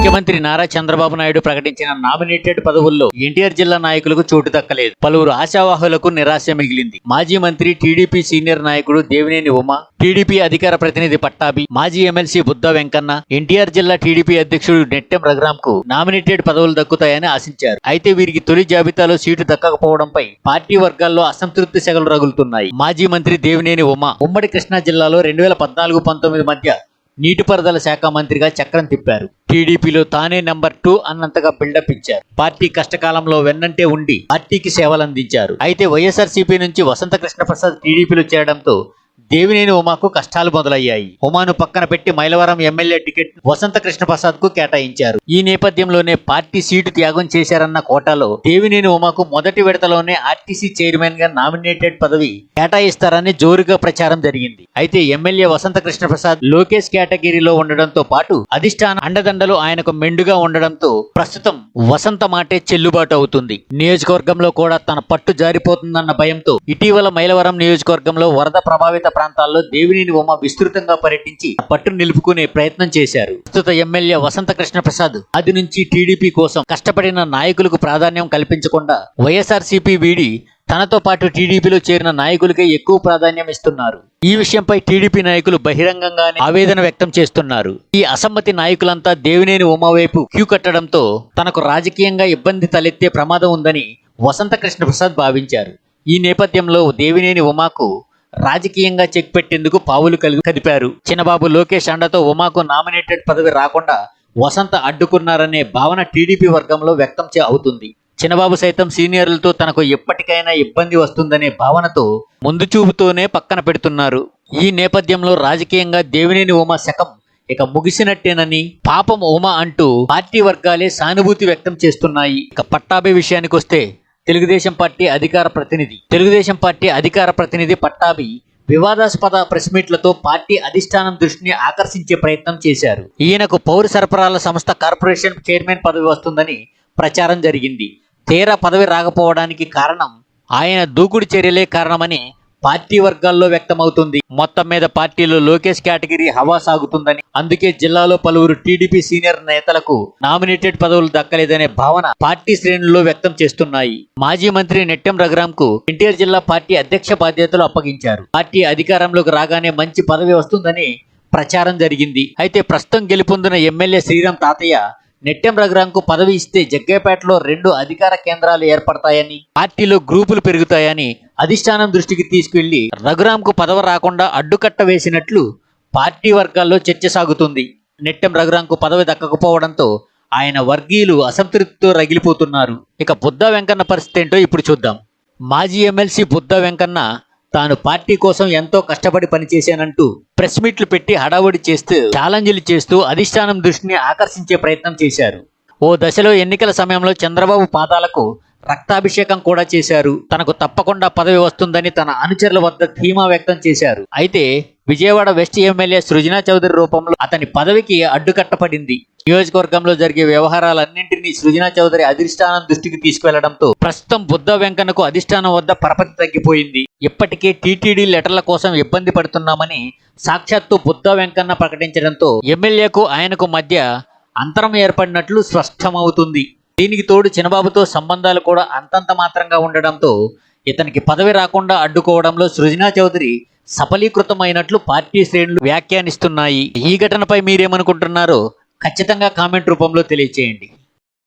ముఖ్యమంత్రి నారా చంద్రబాబు నాయుడు ప్రకటించిన నామినేటెడ్ పదవుల్లో ఎన్టీఆర్ జిల్లా నాయకులకు చోటు దక్కలేదు. పలువురు ఆశావాహులకు నిరాశ మిగిలింది. మాజీ మంత్రి టీడీపీ సీనియర్ నాయకుడు దేవినేని ఉమ టీడీపీ అధికార ప్రతినిధి పట్టాభి మాజీ ఎమ్మెల్సీ బుద్ధ వెంకన్న ఎన్టీఆర్ జిల్లా టీడీపీ అధ్యక్షుడు నెట్టెం రఘురామ్కు నామినేటెడ్ పదవులు దక్కుతాయని ఆశించారు. అయితే వీరికి తొలి జాబితాలో సీటు దక్కకపోవడంపై పార్టీ వర్గాల్లో అసంతృప్తి సెగలు రగులుతున్నాయి. మాజీ మంత్రి దేవినేని ఉమ ఉమ్మడి కృష్ణా జిల్లాలో రెండు వేల పద్నాలుగు పంతొమ్మిది మధ్య నీటిపారుదల శాఖ మంత్రిగా చక్రం తిప్పారు. టీడీపీలో తానే నెంబర్ టూ అన్నంతగా బిల్డప్ ఇచ్చారు. పార్టీ కష్టకాలంలో వెన్నంటే ఉండి పార్టీకి సేవలందించారు. అయితే వైఎస్ఆర్సీపీ నుంచి వసంత కృష్ణ ప్రసాద్ టీడీపీలో చేరడంతో దేవినేని ఉమాకు కష్టాలు మొదలయ్యాయి. ఉమాను పక్కన పెట్టి మైలవరం ఎమ్మెల్యే టికెట్ వసంత కృష్ణ ప్రసాద్కు కేటాయించారు. ఈ నేపథ్యంలోనే పార్టీ సీటు త్యాగం చేశారన్న కోటాలో దేవినేని ఉమాకు మొదటి విడతలోనే ఆర్టీసీ చైర్మన్గా నామినేటెడ్ పదవి కేటాయిస్తారని జోరుగా ప్రచారం జరిగింది. అయితే ఎమ్మెల్యే వసంత కృష్ణ ప్రసాద్ లోకేష్ కేటగిరీలో ఉండడంతో పాటు అధిష్టాన అండదండలు ఆయనకు మెండుగా ఉండడంతో ప్రస్తుతం వసంత మాటే చెల్లుబాటు అవుతుంది. నియోజకవర్గంలో కూడా తన పట్టు జారిపోతుందన్న భయంతో ఇటీవల మైలవరం నియోజకవర్గంలో వరద ప్రభావిత ప్రాంతాల్లో దేవినేని ఉమ విస్తృతంగా పర్యటించి పట్టును నిలుపుకునే ప్రయత్నం చేశారు. ప్రస్తుత ఎమ్మెల్యే వసంత కృష్ణ ప్రసాద్ అది నుంచి టీడీపీ కోసం కష్టపడిన నాయకులకు ప్రాధాన్యం కల్పించకుండా వైఎస్ఆర్సీపీ వీడి తనతో పాటు టీడీపీలో చేరిన నాయకులకే ఎక్కువ ప్రాధాన్యం ఇస్తున్నారు. ఈ విషయంపై టీడీపీ నాయకులు బహిరంగంగానే ఆవేదన వ్యక్తం చేస్తున్నారు. ఈ అసమ్మతి నాయకులంతా దేవినేని ఉమ వైపు క్యూ కట్టడంతో తనకు రాజకీయంగా ఇబ్బంది తలెత్తే ప్రమాదం ఉందని వసంత కృష్ణ ప్రసాద్ భావించారు. ఈ నేపథ్యంలో దేవినేని ఉమాకు రాజకీయంగా చెక్ పెట్టేందుకు పావులు కలిగి కదిపారు. చిన్నబాబు లోకేష్ అండతో ఉమాకు నామినేటెడ్ పదవి రాకుండా వసంత అడ్డుకున్నారనే భావన టీడీపీ వర్గంలో వ్యక్తం చే అవుతుంది. చిన్నబాబు సైతం సీనియర్లతో తనకు ఎప్పటికైనా ఇబ్బంది వస్తుందనే భావనతో ముందు చూపుతోనే పక్కన పెడుతున్నారు. ఈ నేపథ్యంలో రాజకీయంగా దేవినేని ఉమా శకం ఇక ముగిసినట్టేనని పాపం ఉమా అంటూ పార్టీ వర్గాలే సానుభూతి వ్యక్తం చేస్తున్నాయి. ఇక పట్టాభి విషయానికి వస్తే తెలుగుదేశం పార్టీ అధికార ప్రతినిధి. తెలుగుదేశం పార్టీ అధికార ప్రతినిధి పట్టాభి వివాదాస్పద ప్రెస్ మీట్లతో పార్టీ అధిష్టానం దృష్టిని ఆకర్షించే ప్రయత్నం చేశారు. ఈయనకు పౌర సరఫరాల సంస్థ కార్పొరేషన్ చైర్మన్ పదవి వస్తుందని ప్రచారం జరిగింది. తీరా పదవి రాకపోవడానికి కారణం ఆయన దూకుడు చర్యలే కారణమని పార్టీ వర్గాల్లో వ్యక్తమవుతుంది. మొత్తం మీద పార్టీలో లోకేష్ కేటగిరీ హవా సాగుతుందని అందుకే జిల్లాలో పలువురు టీడీపీ సీనియర్ నేతలకు నామినేటెడ్ పదవులు దక్కలేదనే భావన పార్టీ శ్రేణుల్లో వ్యక్తం చేస్తున్నాయి. మాజీ మంత్రి నెట్టెం రఘురాం కు ఎన్టీఆర్ జిల్లా పార్టీ అధ్యక్ష బాధ్యతలు అప్పగించారు. పార్టీ అధికారంలోకి రాగానే మంచి పదవి వస్తుందని ప్రచారం జరిగింది. అయితే ప్రస్తుతం గెలుపొందిన ఎమ్మెల్యే శ్రీరామ్ తాతయ్య నెట్టెం రఘురాంకు పదవి ఇస్తే జగ్గేపేటలో రెండు అధికార కేంద్రాలు ఏర్పడతాయని పార్టీలో గ్రూపులు పెరుగుతాయని అధిష్టానం దృష్టికి తీసుకెళ్ళి రఘురాంకు పదవి రాకుండా అడ్డుకట్ట వేసినట్లు పార్టీ వర్గాల్లో చర్చ సాగుతుంది. నెట్టెం రఘురాంకు పదవి దక్కకపోవడంతో ఆయన వర్గీయులు అసంతృప్తితో రగిలిపోతున్నారు. ఇక బుద్ధ వెంకన్న పరిస్థితి ఏంటో ఇప్పుడు చూద్దాం. మాజీ ఎమ్మెల్సీ బుద్ధ వెంకన్న తాను పార్టీ కోసం ఎంతో కష్టపడి పనిచేశానంటూ ప్రెస్ మీట్లు పెట్టి హడావుడి చేస్తూ ఛాలెంజ్లు చేస్తూ అధిష్టానం దృష్టిని ఆకర్షించే ప్రయత్నం చేశారు. ఓ దశలో ఎన్నికల సమయంలో చంద్రబాబు పాదాలకు రక్తాభిషేకం కూడా చేశారు. తనకు తప్పకుండా పదవి వస్తుందని తన అనుచరుల వద్ద ధీమా వ్యక్తం చేశారు. అయితే విజయవాడ వెస్ట్ ఎమ్మెల్యే సృజనా చౌదరి రూపంలో అతని పదవికి అడ్డుకట్టపడింది నియోజకవర్గంలో జరిగే వ్యవహారాలన్నింటినీ సృజనా చౌదరి అధిష్టానం దృష్టికి తీసుకువెళ్ళడంతో ప్రస్తుతం బుద్ధ వెంకన్నకు అధిష్టానం వద్ద పరపతి తగ్గిపోయింది. ఇప్పటికే టీటీడీ లెటర్ల కోసం ఇబ్బంది పడుతున్నామని సాక్షాత్తు బుద్ధ వెంకన్న ప్రకటించడంతో ఎమ్మెల్యేకు ఆయనకు మధ్య అంతరం ఏర్పడినట్లు స్పష్టమవుతుంది. దీనికి తోడు చినబాబుతో సంబంధాలు కూడా అంతంత మాత్రంగా ఉండడంతో ఇతనికి పదవి రాకుండా అడ్డుకోవడంలో సృజనా చౌదరి సఫలీకృతమైనట్లు పార్టీ శ్రేణులు వ్యాఖ్యానిస్తున్నాయి. ఈ ఘటనపై మీరేమనుకుంటున్నారో ఖచ్చితంగా కామెంట్ రూపంలో తెలియచేయండి.